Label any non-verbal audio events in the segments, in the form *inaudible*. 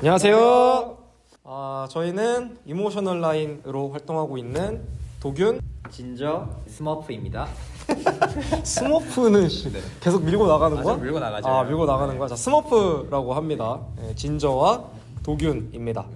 안녕하세요. 아, 저희는 이모셔널 라인으로 활동하고 있는 도균 진저 스머프입니다. *laughs* 스머프는 씨, 계속 밀고 나가는 아, 거야? 좀 밀고 나가죠. 아, 밀고 나가는 거야. 자, 스머프라고 합니다. 예, 진저와 도균입니다.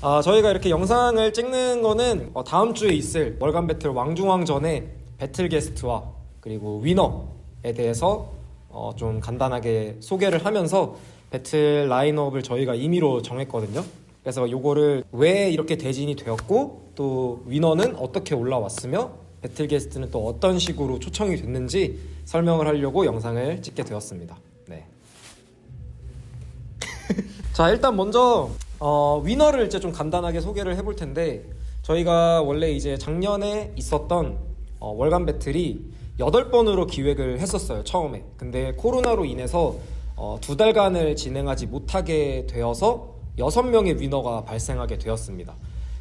아, 저희가 이렇게 영상을 찍는 거는 어, 다음 주에 있을 월간 배틀 왕중왕전의 배틀 게스트와 그리고 위너에 대해서 어, 좀 간단하게 소개를 하면서 배틀 라인업을 저희가 임의로 정했거든요. 그래서 요거를 왜 이렇게 대진이 되었고 또 위너는 어떻게 올라왔으며 배틀 게스트는 또 어떤 식으로 초청이 됐는지 설명을 하려고 영상을 찍게 되었습니다. 네. *laughs* 자 일단 먼저 어, 위너를 이제 좀 간단하게 소개를 해볼 텐데 저희가 원래 이제 작년에 있었던 어, 월간 배틀이 8번으로 기획을 했었어요 처음에 근데 코로나로 인해서 어, 두 달간을 진행하지 못하게 되어서 6명의 위너가 발생하게 되었습니다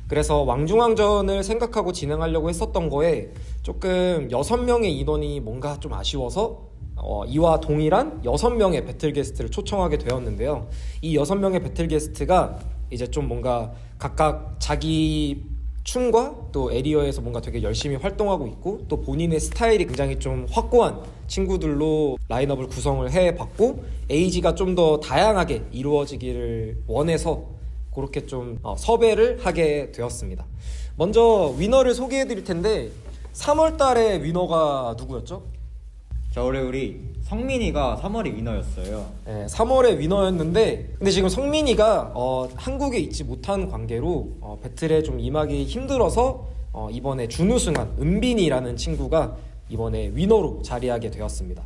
그래서 왕중왕전을 생각하고 진행하려고 했었던 거에 조금 6명의 인원이 뭔가 좀 아쉬워서 어, 이와 동일한 6명의 배틀 게스트를 초청하게 되었는데요. 이 6명의 배틀 게스트가 이제 좀 뭔가 각각 자기 춤과 또 에리어에서 뭔가 되게 열심히 활동하고 있고 또 본인의 스타일이 굉장히 좀 확고한 친구들로 라인업을 구성을 해 봤고 에이지가 좀 더 다양하게 이루어지기를 원해서 그렇게 좀 어, 섭외를 하게 되었습니다. 먼저 위너를 소개해 드릴 텐데 3월 달에 위너가 누구였죠? 자 올해 우리 성민이가 3월에 위너였어요. 네, 3월에 위너였는데 근데 지금 성민이가 어, 한국에 있지 못한 관계로 어, 배틀에 좀 임하기 힘들어서 어, 이번에 준우승한 은빈이라는 친구가 이번에 위너로 자리하게 되었습니다.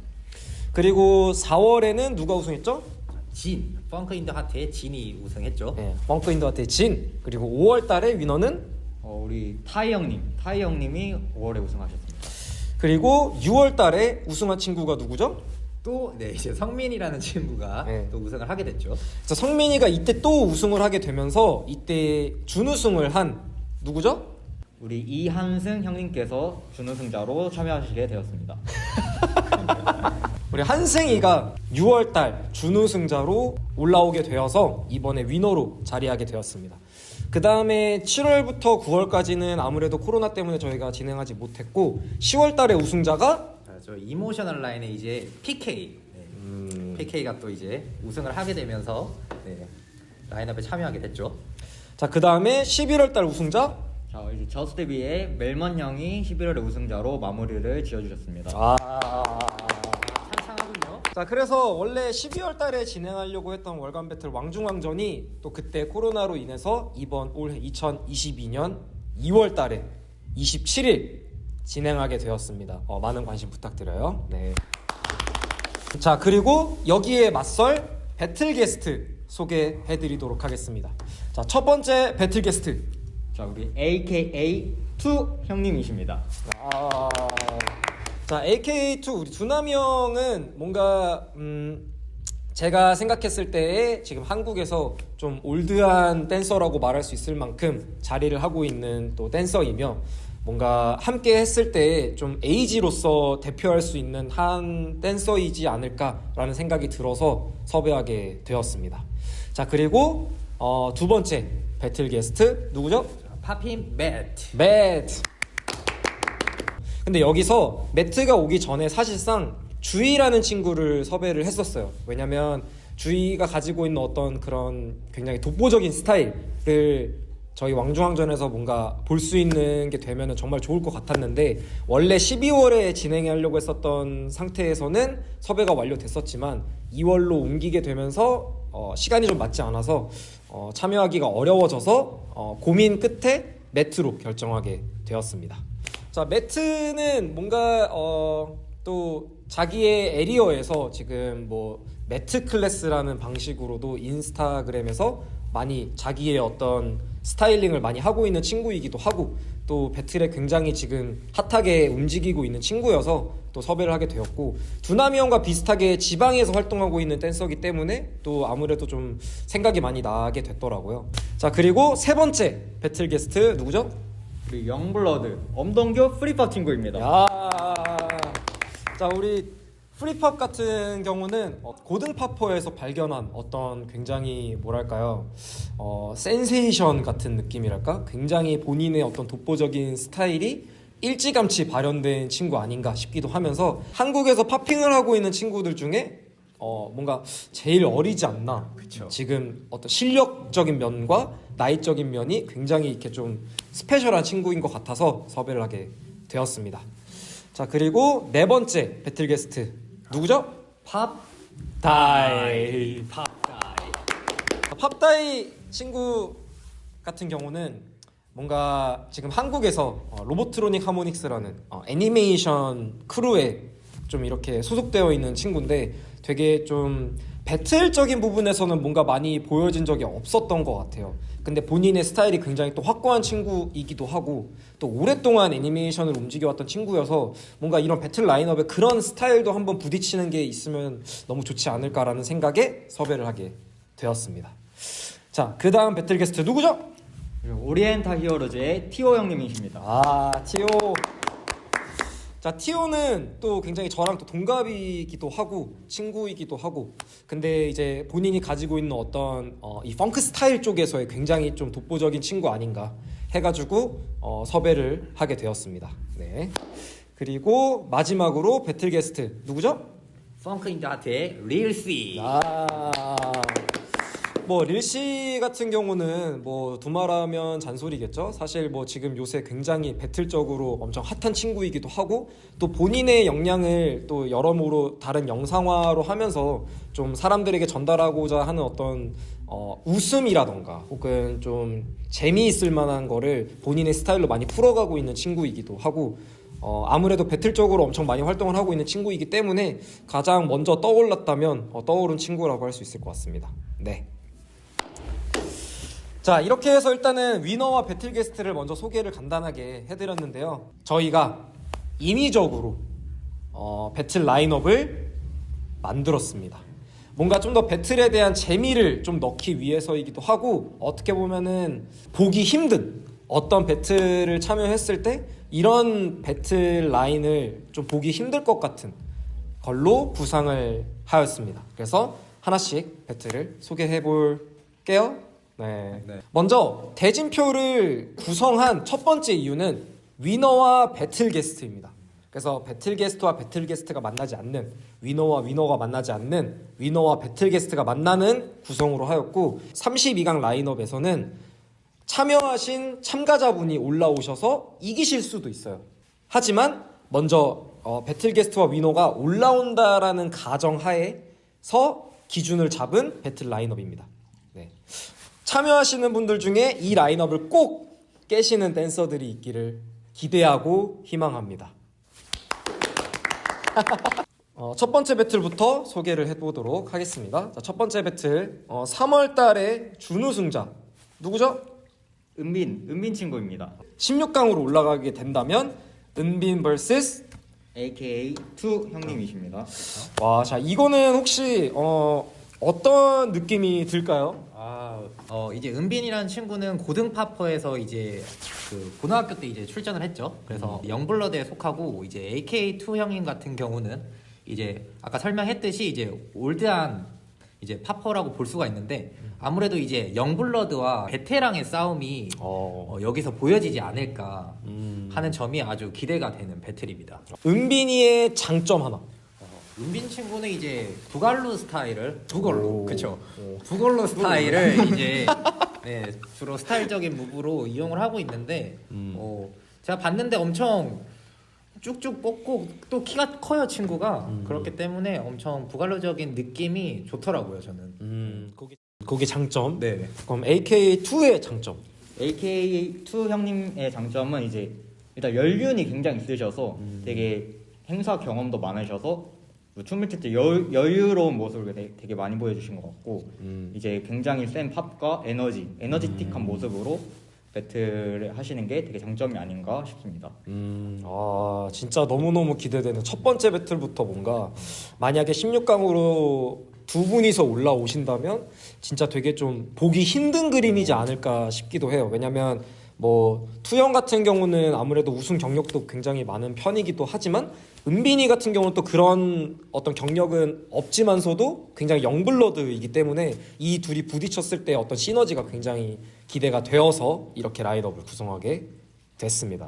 그리고 4월에는 누가 우승했죠? 진 펑크 인더 하트의 진이 우승했죠. 네, 벙커 인더한테 진. 그리고 5월 달에 위너는 어, 우리 타이 형님, 타이 형님이 5월에 우승하셨습니다. 그리고 6월 달에 우승한 친구가 누구죠? 또 네, 이제 성민이라는 친구가 네. 또 우승을 하게 됐죠. 자, 성민이가 이때 또 우승을 하게 되면서 이때 준우승을 한 누구죠? 우리 이한승 형님께서 준우승자로 참여하시게 되었습니다. *laughs* 우리 한승이가 6월달 준우승자로 올라오게 되어서 이번에 위너로 자리하게 되었습니다. 그 다음에 7월부터 9월까지는 아무래도 코로나 때문에 저희가 진행하지 못했고 10월 달에 우승자가 자, 저 이모셔널 라인의 이제 PK, 네. PK가 또 이제 우승을 하게 되면서 네, 라인업에 참여하게 됐죠. 자 그 다음에 11월 달 우승자 자 이제 저스트비의 멜먼 형이 11월에 우승자로 마무리를 지어주셨습니다. 아. 자 그래서 원래 12월 달에 진행하려고 했던 월간 배틀 왕중왕전이 또 그때 코로나로 인해서 이번 올해 2022년 2월 달에 27일 진행하게 되었습니다. 어, 많은 관심 부탁드려요. 네. 자 그리고 여기에 맞설 배틀 게스트 소개해드리도록 하겠습니다. 자 첫 번째 배틀 게스트 자 우리 AKA 2 형님이십니다. 아, 자 AK2 우리 두남이 형은 뭔가 음 제가 생각했을 때에 지금 한국에서 좀 올드한 댄서라고 말할 수 있을 만큼 자리를 하고 있는 또 댄서이며 뭔가 함께 했을 때 좀 에이지로서 대표할 수 있는 한 댄서이지 않을까라는 생각이 들어서 섭외하게 되었습니다. 자 그리고 어, 두 번째 배틀 게스트 누구죠? 자, 파핀 매트. 매트. 근데 여기서 매트가 오기 전에 사실상 주희라는 친구를 섭외를 했었어요. 왜냐면 주희가 가지고 있는 어떤 그런 굉장히 독보적인 스타일을 저희 왕중왕전에서 뭔가 볼 수 있는 게 되면은 정말 좋을 것 같았는데 원래 12월에 진행하려고 했었던 상태에서는 섭외가 완료됐었지만 2월로 옮기게 되면서 어, 시간이 좀 맞지 않아서 어, 참여하기가 어려워져서 어, 고민 끝에 매트로 결정하게 되었습니다. 자 매트는 뭔가 어, 또 자기의 에리어에서 지금 뭐 매트 클래스라는 방식으로도 인스타그램에서 많이 자기의 어떤 스타일링을 많이 하고 있는 친구이기도 하고 또 배틀에 굉장히 지금 핫하게 움직이고 있는 친구여서 또 섭외를 하게 되었고 두나미 형과 비슷하게 지방에서 활동하고 있는 댄서기 때문에 또 아무래도 좀 생각이 많이 나게 됐더라고요. 자 그리고 세 번째 배틀 게스트 누구죠? 우리 영블러드 엄동교 프리팝 친구입니다. 야, 자 우리 프리팝 같은 경우는 어, 고등파퍼에서 발견한 어떤 굉장히 뭐랄까요 어, 센세이션 같은 느낌이랄까 굉장히 본인의 어떤 독보적인 스타일이 일찌감치 발현된 친구 아닌가 싶기도 하면서 한국에서 팝핑을 하고 있는 친구들 중에 어, 뭔가 제일 어리지 않나 그쵸. 지금 어떤 실력적인 면과 나이적인 면이 굉장히 이렇게 좀 스페셜한 친구인 것 같아서 섭외를 하게 되었습니다. 자 그리고 네 번째 배틀 게스트 누구죠? 팝 다이 팝다이. 팝다이 친구 같은 경우는 뭔가 지금 한국에서 어, 로보트로닉 하모닉스라는 어, 애니메이션 크루에 좀 이렇게 소속되어 있는 친구인데 되게 좀 배틀적인 부분에서는 뭔가 많이 보여진 적이 없었던 것 같아요. 근데 본인의 스타일이 굉장히 또 확고한 친구이기도 하고 또 오랫동안 애니메이션을 움직여왔던 친구여서 뭔가 이런 배틀 라인업에 그런 스타일도 한번 부딪히는 게 있으면 너무 좋지 않을까라는 생각에 섭외를 하게 되었습니다. 자, 그 다음 배틀 게스트 누구죠? 오리엔탈 히어로즈의 티오 형님이십니다. 아, 티오. 자, 티오는 또 굉장히 저랑 또 동갑이기도 하고 친구이기도 하고 근데 이제 본인이 가지고 있는 어떤 어, 이 펑크 스타일 쪽에서의 굉장히 좀 독보적인 친구 아닌가 해가지고 어, 섭외를 하게 되었습니다. 네. 그리고 마지막으로 배틀 게스트 누구죠? 펑크 인더 하트의 릴씨. 아, 뭐 릴씨 같은 경우는 뭐 두말하면 잔소리겠죠. 사실 뭐 지금 요새 굉장히 배틀적으로 엄청 핫한 친구이기도 하고 또 본인의 역량을 또 여러모로 다른 영상화로 하면서 좀 사람들에게 전달하고자 하는 어떤 어, 웃음이라던가 혹은 좀 재미있을 만한 거를 본인의 스타일로 많이 풀어가고 있는 친구이기도 하고 어, 아무래도 배틀적으로 엄청 많이 활동을 하고 있는 친구이기 때문에 가장 먼저 떠올랐다면 어, 떠오른 친구라고 할 수 있을 것 같습니다. 네. 자, 이렇게 해서 일단은 위너와 배틀 게스트를 먼저 소개를 간단하게 해드렸는데요. 저희가 임의적으로 어, 배틀 라인업을 만들었습니다. 뭔가 좀 더 배틀에 대한 재미를 좀 넣기 위해서이기도 하고 어떻게 보면은 보기 힘든 어떤 배틀을 참여했을 때 이런 배틀 라인을 좀 보기 힘들 것 같은 걸로 구상을 하였습니다. 그래서 하나씩 배틀을 소개해 볼게요. 네. 네. 먼저 대진표를 구성한 첫 번째 이유는 위너와 배틀 게스트입니다. 그래서 배틀 게스트와 배틀 게스트가 만나지 않는 위너와 위너가 만나지 않는 위너와 배틀 게스트가 만나는 구성으로 하였고 32강 라인업에서는 참여하신 참가자분이 올라오셔서 이기실 수도 있어요. 하지만 먼저 어, 배틀 게스트와 위너가 올라온다라는 가정 하에서 기준을 잡은 배틀 라인업입니다. 네. 참여하시는 분들 중에 이 라인업을 꼭 깨시는 댄서들이 있기를 기대하고 희망합니다. *laughs* 어, 첫 번째 배틀부터 소개를 해보도록 하겠습니다. 자, 첫 번째 배틀 어, 3월 달에 준우승자 누구죠? 은빈, 은빈 친구입니다. 16강으로 올라가게 된다면 은빈 vs AKA 투 형님이십니다. 와, 자 이거는 혹시 어, 어떤 느낌이 들까요? 아, 어 이제 은빈이라는 친구는 고등파퍼에서 이제 그 고등학교 때 이제 출전을 했죠. 그래서 영블러드에 속하고 이제 AK2 형님 같은 경우는 이제 아까 설명했듯이 이제 올드한 이제 파퍼라고 볼 수가 있는데 아무래도 이제 영블러드와 베테랑의 싸움이 어, 어, 여기서 보여지지 않을까 음. 하는 점이 아주 기대가 되는 배틀입니다. 은빈이의 장점 하나. 은빈 친구는 이제 부갈로 스타일을 부걸로 오. 그쵸 부걸로 스타일을 *laughs* 이제 네, 주로 스타일적인 무브로 이용을 하고 있는데 음. 어, 제가 봤는데 엄청 쭉쭉 뻗고 또 키가 커요 친구가 음. 그렇기 때문에 엄청 부갈로적인 느낌이 좋더라고요 저는 음, 거기 거기 장점. 네 그럼 AK2의 장점. AKA 투 형님의 장점은 이제 일단 연륜이 굉장히 있으셔서 음. 되게 행사 경험도 많으셔서 뭐 춤을 출 때 여유로운 모습을 되게, 되게 많이 보여주신 것 같고 음. 이제 굉장히 센 팝과 에너지, 에너지틱한 모습으로 배틀을 하시는 게 되게 장점이 아닌가 싶습니다. 음, 아 진짜 너무 너무 기대되는 첫 번째 배틀부터 뭔가 만약에 16강으로 두 분이서 올라오신다면 진짜 되게 좀 보기 힘든 그림이지 않을까 싶기도 해요. 왜냐면 뭐 투영 같은 경우는 아무래도 우승 경력도 굉장히 많은 편이기도 하지만 은빈이 같은 경우는 또 그런 어떤 경력은 없지만서도 굉장히 영블러드이기 때문에 이 둘이 부딪혔을 때 어떤 시너지가 굉장히 기대가 되어서 이렇게 라인업을 구성하게 됐습니다.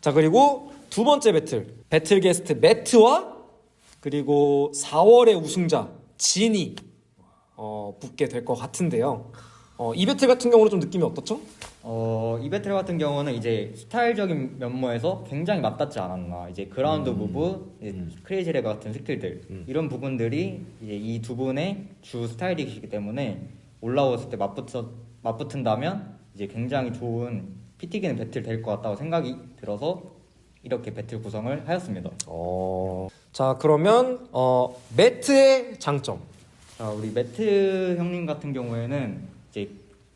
자 그리고 두 번째 배틀 배틀 게스트 매트와 그리고 4월의 우승자 진이 어, 붙게 될 것 같은데요. 어, 이 배틀 같은 경우는 좀 느낌이 어떻죠? 어, 이 배틀 같은 경우는 이제 스타일적인 면모에서 굉장히 맞닿지 않았나. 이제 그라운드 무브, 이제 크레이지 레그 같은 스킬들 이런 부분들이 이제 이 두 분의 주 스타일이시기 때문에 올라왔을 때 맞붙어 맞붙은다면 이제 굉장히 좋은 피 튀기는 배틀 될 것 같다고 생각이 들어서 이렇게 배틀 구성을 하였습니다. 어, 자 그러면 어, 매트의 장점. 자, 우리 매트 형님 같은 경우에는 이제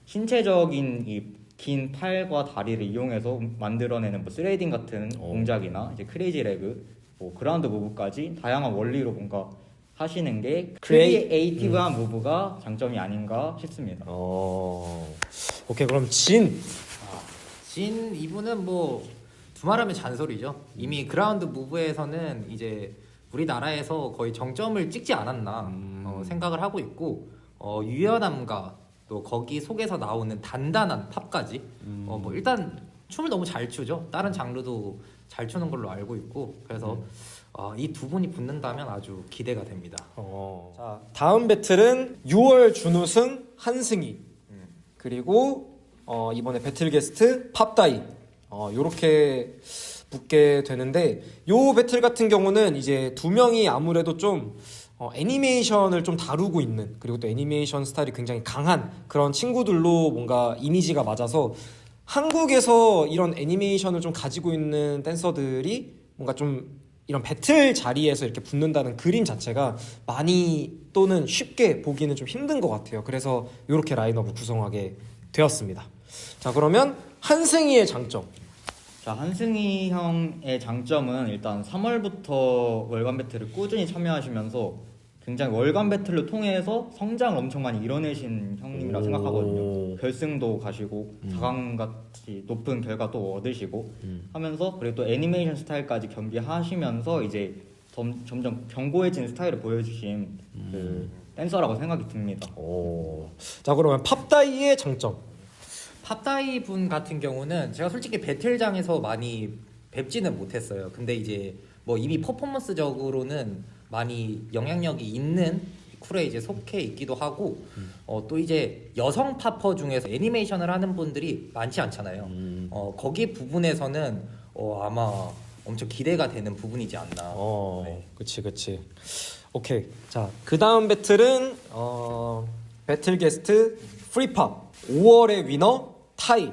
신체적인 이 긴 팔과 다리를 이용해서 만들어내는 뭐 스레이딩 같은 어. 동작이나 이제 크레이지 레그, 뭐 그라운드 무브까지 다양한 원리로 뭔가 하시는 게 크리에이- 크리에이티브한 무브가 장점이 아닌가 싶습니다. 어, 오케이 그럼 진. 진 이분은 뭐 두말하면 잔소리죠. 이미 그라운드 무브에서는 이제 우리나라에서 거의 정점을 찍지 않았나 음. 어, 생각을 하고 있고 어, 유연함과 또 거기 속에서 나오는 단단한 팝까지 음. 어, 뭐 일단 춤을 너무 잘 추죠. 다른 장르도 잘 추는 걸로 알고 있고 그래서 음. 어, 이두 분이 붙는다면 아주 기대가 됩니다. 어, 자 다음 배틀은 6월 준우승 한승희 음. 그리고 어, 이번에 배틀 게스트 팝다이 어, 요렇게 붙게 되는데 요 배틀 같은 경우는 이제 두 명이 아무래도 좀 어, 애니메이션을 좀 다루고 있는 그리고 또 애니메이션 스타일이 굉장히 강한 그런 친구들로 뭔가 이미지가 맞아서 한국에서 이런 애니메이션을 좀 가지고 있는 댄서들이 뭔가 좀 이런 배틀 자리에서 이렇게 붙는다는 그림 자체가 많이 또는 쉽게 보기는 좀 힘든 것 같아요. 그래서 이렇게 라인업을 구성하게 되었습니다. 자 그러면 한승희의 장점. 자 한승희 형의 장점은 일단 3월부터 월간 배틀을 꾸준히 참여하시면서 굉장히 월간 배틀을 통해서 성장을 엄청 많이 이뤄내신 형님이라 오. 생각하거든요. 결승도 가시고 음. 4강 같이 높은 결과도 얻으시고 음. 하면서 그리고 또 애니메이션 스타일까지 겸비하시면서 이제 점, 점점 견고해진 스타일을 보여주신 그 음. 댄서라고 생각이 듭니다. 오. 자 그러면 팝다이의 장점. 팝다이 분 같은 경우는 제가 솔직히 배틀장에서 많이 뵙지는 못했어요. 근데 이제 뭐 이미 퍼포먼스적으로는 많이 영향력이 있는 쿨에 이제 속해 있기도 하고 어, 또 이제 여성 파퍼 중에서 애니메이션을 하는 분들이 많지 않잖아요. 음. 어, 거기 부분에서는 어, 아마 엄청 기대가 되는 부분이지 않나. 어, 네. 그치 그치. 오케이. 자, 그 다음 배틀은 어, 배틀 게스트 프리팝 5월의 위너 타이.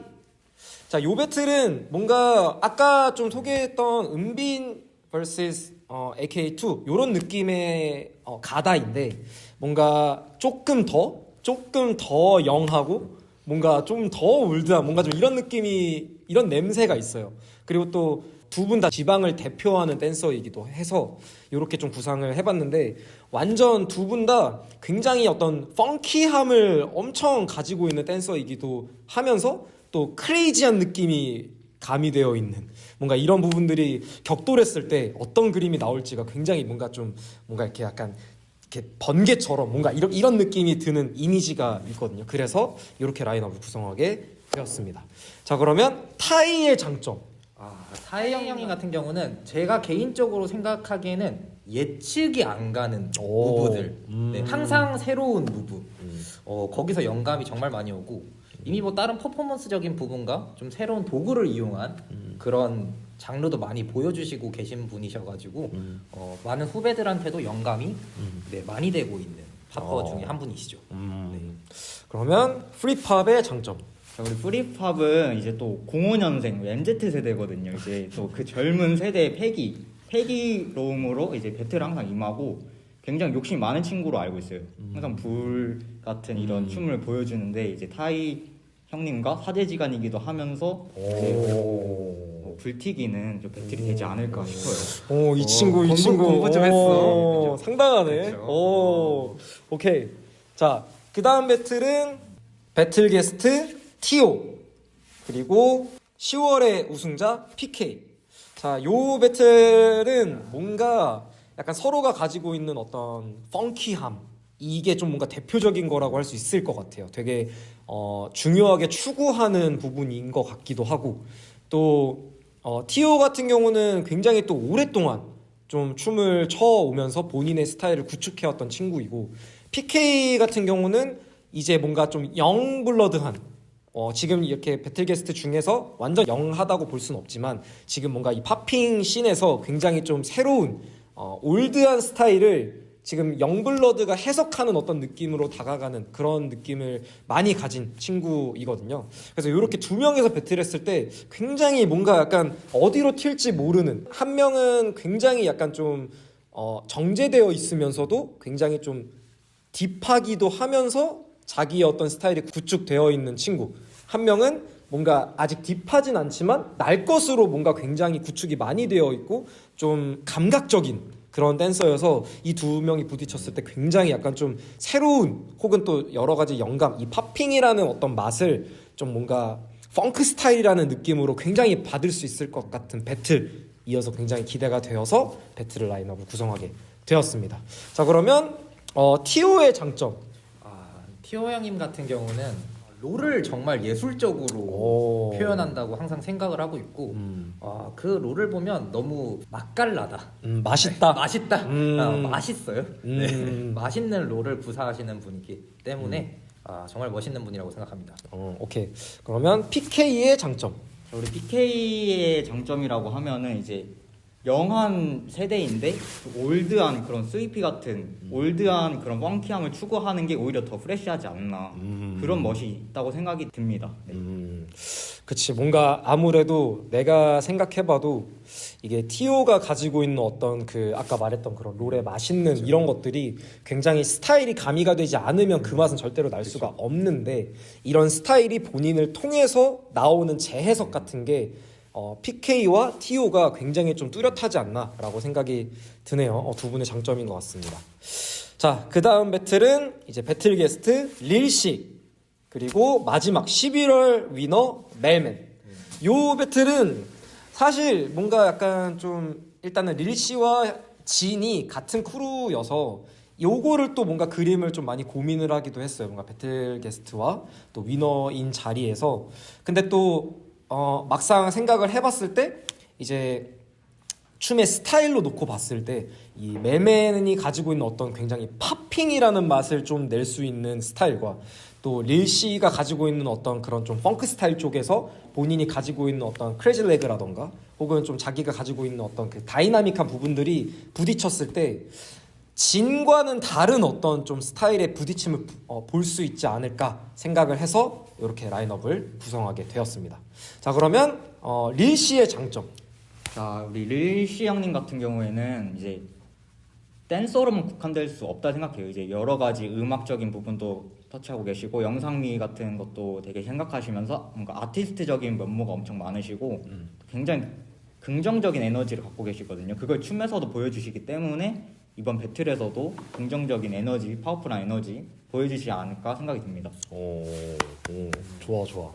자, 요 배틀은 뭔가 아까 좀 소개했던 은빈 vs 어, AK2 요런 느낌의 어, 가다인데 뭔가 조금 더 조금 더 영하고 뭔가 좀 더 올드한 뭔가 좀 이런 느낌이 이런 냄새가 있어요. 그리고 또 두 분 다 지방을 대표하는 댄서이기도 해서 이렇게 좀 구상을 해봤는데 완전 두 분 다 굉장히 어떤 펑키함을 엄청 가지고 있는 댄서이기도 하면서 또 크레이지한 느낌이 가미되어 있는 뭔가 이런 부분들이 격돌했을 때 어떤 그림이 나올지가 굉장히 뭔가 좀 뭔가 이렇게 약간 이렇게 번개처럼 뭔가 이런 이런 느낌이 드는 이미지가 있거든요. 그래서 이렇게 라인업을 구성하게 되었습니다. 자 그러면 타이의 장점. 아, 타이영 형님 같은 경우는 제가 개인적으로 생각하기에는 예측이 안 가는 오. 무브들, 음. 네, 항상 새로운 무브. 어, 거기서 영감이 정말 많이 오고 이미 뭐 다른 퍼포먼스적인 부분과 좀 새로운 도구를 이용한 그런 장르도 많이 보여주시고 계신 분이셔가지고 어, 많은 후배들한테도 영감이 네, 많이 되고 있는 파퍼 어. 중에 한 분이시죠. 음. 그러면 프리팝의 장점. 자, 우리 프리팝은 이제 또 05년생 MZ 세대거든요. 이제 또 그 젊은 세대의 패기, 패기로움으로 이제 배틀을 항상 임하고 굉장히 욕심 많은 친구로 알고 있어요. 항상 불 같은 이런 춤을 보여주는데 이제 타이 형님과 사제지간이기도 하면서 뭐 불튀기는 좀 배틀이 되지 않을까 싶어요. 오, 이 어, 친구, 이 공부- 친구. 공부 좀 했어. 오, 그죠? 상당하네. 그렇죠. 오, 오케이. 자, 그 다음 배틀은 배틀 게스트 티오. 그리고 10월의 우승자 PK. 자, 요 배틀은 뭔가 약간 서로가 가지고 있는 어떤 펑키함 이게 좀 뭔가 대표적인 거라고 할 수 있을 것 같아요. 되게 어, 중요하게 추구하는 부분인 것 같기도 하고 또 어, 티오 같은 경우는 굉장히 또 오랫동안 좀 춤을 춰오면서 본인의 스타일을 구축해왔던 친구이고 PK 같은 경우는 이제 뭔가 좀 영블러드한 어, 지금 이렇게 배틀 게스트 중에서 완전 영하다고 볼 수는 없지만 지금 뭔가 이 팝핑 씬에서 굉장히 좀 새로운 어, 올드한 스타일을 지금 영블러드가 해석하는 어떤 느낌으로 다가가는 그런 느낌을 많이 가진 친구이거든요. 그래서 이렇게 두 명에서 배틀했을 때 굉장히 뭔가 약간 어디로 튈지 모르는 한 명은 굉장히 약간 좀 어, 정제되어 있으면서도 굉장히 좀 딥하기도 하면서 자기의 어떤 스타일이 구축되어 있는 친구 한 명은 뭔가 아직 딥하진 않지만 날 것으로 뭔가 굉장히 구축이 많이 되어 있고 좀 감각적인 그런 댄서여서 이 두 명이 부딪혔을 때 굉장히 약간 좀 새로운 혹은 또 여러 가지 영감 이 팝핑이라는 어떤 맛을 좀 뭔가 펑크 스타일이라는 느낌으로 굉장히 받을 수 있을 것 같은 배틀 이어서 굉장히 기대가 되어서 배틀 라인업을 구성하게 되었습니다. 자 그러면 어, 티오의 장점 아, 티오 형님 같은 경우는 롤을 정말 예술적으로 오. 표현한다고 항상 생각을 하고 있고 음, 아, 그 롤을 보면 너무 맛깔나다. 음, 맛있다. 맛있다. 음. 아, 맛있어요. 네. 음. *laughs* 맛있는 롤을 구사하시는 분이기 때문에 아, 정말 멋있는 분이라고 생각합니다. 어, 오케이. 그러면 PK의 장점. 우리 PK의 장점이라고 하면은 이제 영한 세대인데 그 올드한 그런 스위피 같은 올드한 그런 펑키함을 추구하는 게 오히려 더 프레시하지 않나. 그런 멋이 있다고 생각이 듭니다. 네. 음, 그치. 뭔가 아무래도 내가 생각해봐도 이게 티오가 가지고 있는 어떤 그 아까 말했던 그런 롤의 맛있는 이런 것들이 굉장히 스타일이 가미가 되지 않으면 그 맛은 절대로 날 수가 없는데 이런 스타일이 본인을 통해서 나오는 재해석 같은 게 어, PK와 TO가 굉장히 좀 뚜렷하지 않나라고 생각이 드네요. 어, 두 분의 장점인 것 같습니다. 자, 그 다음 배틀은 이제 배틀 게스트 릴씨 그리고 마지막 11월 위너 멜맨. 요 배틀은 사실 뭔가 약간 좀 일단은 릴씨와 진이 같은 크루여서 요거를 또 뭔가 그림을 좀 많이 고민을 하기도 했어요. 뭔가 배틀 게스트와 또 위너인 자리에서. 근데 또 어, 막상 생각을 해봤을 때 이제 춤의 스타일로 놓고 봤을 때 이 매맨이 가지고 있는 어떤 굉장히 팝핑이라는 맛을 좀 낼 수 있는 스타일과 또 릴씨가 가지고 있는 어떤 그런 좀 펑크 스타일 쪽에서 본인이 가지고 있는 어떤 크레이지 레그라던가 혹은 좀 자기가 가지고 있는 어떤 그 다이나믹한 부분들이 부딪혔을 때 진과는 다른 어떤 좀 스타일의 부딪힘을 어, 볼수 있지 않을까 생각을 해서 이렇게 라인업을 구성하게 되었습니다. 자 그러면 어, 릴씨의 장점. 자 우리 릴씨 형님 같은 경우에는 이제 댄서로만 국한될 수 없다 생각해요. 이제 여러 가지 음악적인 부분도 터치하고 계시고 영상미 같은 것도 되게 생각하시면서 뭔가 아티스트적인 면모가 엄청 많으시고 굉장히 긍정적인 에너지를 갖고 계시거든요. 그걸 춤에서도 보여주시기 때문에 이번 배틀에서도 긍정적인 에너지, 파워풀한 에너지 보여주시지 않을까 생각이 듭니다. 오, 오 좋아 좋아.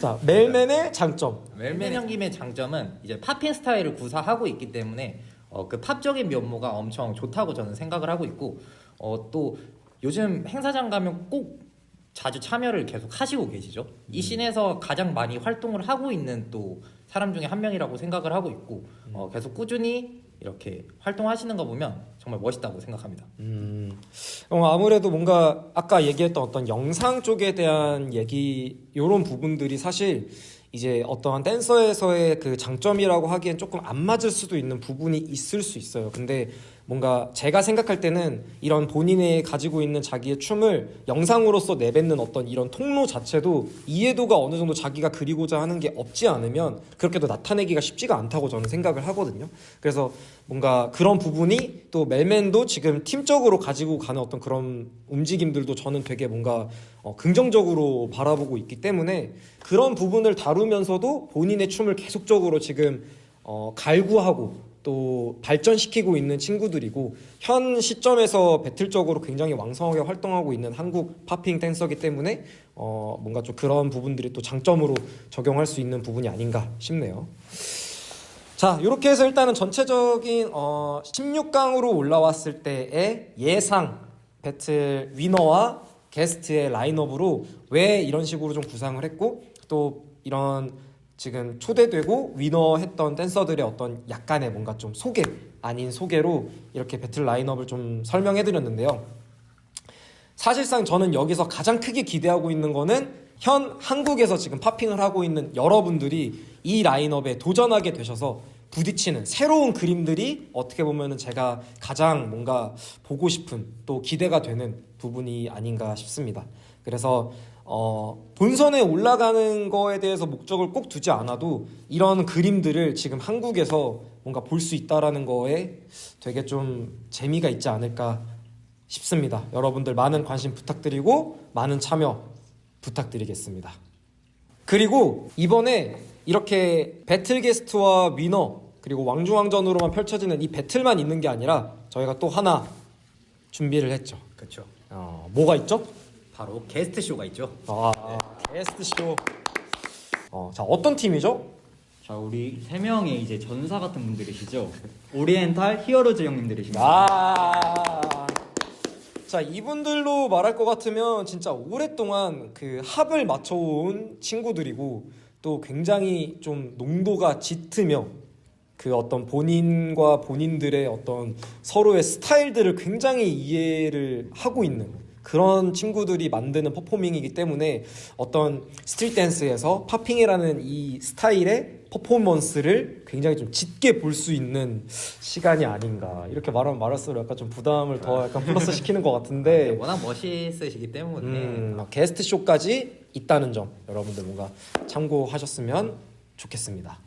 자 멜맨의 장점. 멜맨 형님의 장점은 이제 팝핑 스타일을 구사하고 있기 때문에 어, 그 팝적인 면모가 엄청 좋다고 저는 생각을 하고 있고 어, 또 요즘 행사장 가면 꼭 자주 참여를 계속 하시고 계시죠. 이 씬에서 가장 많이 활동을 하고 있는 또 사람 중에 한 명이라고 생각을 하고 있고 어, 계속 꾸준히 이렇게 활동하시는 거 보면 정말 멋있다고 생각합니다. 음, 어, 아무래도 뭔가 아까 얘기했던 어떤 영상 쪽에 대한 얘기 이런 부분들이 사실 이제 어떠한 댄서에서의 그 장점이라고 하기엔 조금 안 맞을 수도 있는 부분이 있을 수 있어요. 근데 뭔가 제가 생각할 때는 이런 본인이 가지고 있는 자기의 춤을 영상으로서 내뱉는 어떤 이런 통로 자체도 이해도가 어느 정도 자기가 그리고자 하는 게 없지 않으면 그렇게도 나타내기가 쉽지가 않다고 저는 생각을 하거든요. 그래서 뭔가 그런 부분이 또 멜맨도 지금 팀적으로 가지고 가는 어떤 그런 움직임들도 저는 되게 뭔가 어, 긍정적으로 바라보고 있기 때문에 그런 부분을 다루면서도 본인의 춤을 계속적으로 지금 어, 갈구하고 또 발전시키고 있는 친구들이고 현 시점에서 배틀적으로 굉장히 왕성하게 활동하고 있는 한국 팝핑 댄서기 때문에 어, 뭔가 좀 그런 부분들이 또 장점으로 적용할 수 있는 부분이 아닌가 싶네요. 자, 이렇게 해서 일단은 전체적인 어, 16강으로 올라왔을 때의 예상 배틀 위너와 게스트의 라인업으로 왜 이런 식으로 좀 구상을 했고 또 이런 지금 초대되고 위너했던 댄서들의 어떤 약간의 뭔가 좀 소개 아닌 소개로 이렇게 배틀 라인업을 좀 설명해 드렸는데요. 사실상 저는 여기서 가장 크게 기대하고 있는 거는 현 한국에서 지금 팝핑을 하고 있는 여러분들이 이 라인업에 도전하게 되셔서 부딪히는 새로운 그림들이 어떻게 보면은 제가 가장 뭔가 보고 싶은 또 기대가 되는 부분이 아닌가 싶습니다. 그래서 어, 본선에 올라가는 거에 대해서 목적을 꼭 두지 않아도 이런 그림들을 지금 한국에서 뭔가 볼 수 있다라는 거에 되게 좀 재미가 있지 않을까 싶습니다. 여러분들 많은 관심 부탁드리고 많은 참여 부탁드리겠습니다. 그리고 이번에 이렇게 배틀 게스트와 위너 그리고 왕중왕전으로만 펼쳐지는 이 배틀만 있는 게 아니라 저희가 또 하나 준비를 했죠. 그렇죠. 어, 뭐가 있죠? 바로 게스트 쇼가 있죠. 아, 게스트 쇼. 어, 자 어떤 팀이죠? 자 우리 세 명의 이제 전사 같은 분들이시죠. 오리엔탈 히어로즈 형님들이십니다. 아. 자 이분들로 말할 것 같으면 진짜 오랫동안 그 합을 맞춰온 친구들이고 또 굉장히 좀 농도가 짙으며 그 어떤 본인과 본인들의 어떤 서로의 스타일들을 굉장히 이해를 하고 있는 그런 친구들이 만드는 퍼포밍이기 때문에 어떤 스트릿 댄스에서 팝핑이라는 이 스타일의 퍼포먼스를 굉장히 좀 짙게 볼 수 있는 시간이 아닌가. 이렇게 말하면 말할수록 약간 좀 부담을 더 약간 플러스 시키는 것 같은데. 워낙 멋있으시기 때문에. 음, 게스트 쇼까지 있다는 점 여러분들 뭔가 참고하셨으면 좋겠습니다.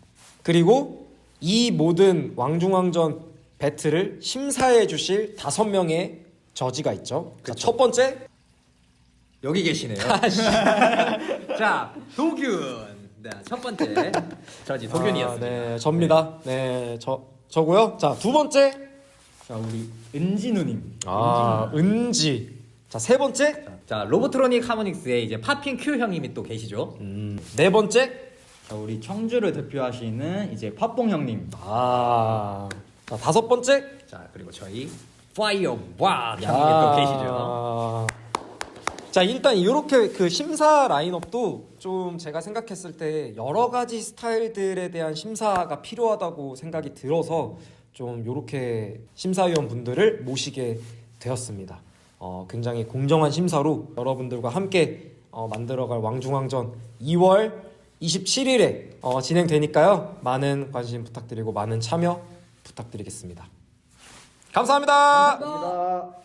그리고 이 모든 왕중왕전 배틀을 심사해 주실 다섯 명의 저지가 있죠. 자, 첫 번째 여기 계시네요. *laughs* 자, 도균. 네, 첫 번째 저지 도균이었습니다. 아, 네, 접니다. 네, 저 저고요. 자, 두 번째 자 우리 은진우님. 아, 은지. 자, 세 번째 자, 로보트로닉 하모닉스의 이제 팝핑 큐 형님이 또 계시죠. 음, 네 번째 자 우리 청주를 대표하시는 이제 팝봉 형님. 아, 자, 다섯 번째 자, 그리고 저희 파이어 와 형님이 또 계시죠. 자 일단 이렇게 그 심사 라인업도 좀 제가 생각했을 때 여러 가지 스타일들에 대한 심사가 필요하다고 생각이 들어서 좀 이렇게 심사위원 분들을 모시게 되었습니다. 어, 굉장히 공정한 심사로 여러분들과 함께 어, 만들어갈 왕중왕전 2월 27일에 어, 진행되니까요 많은 관심 부탁드리고 많은 참여 부탁드리겠습니다. 감사합니다. 감사합니다.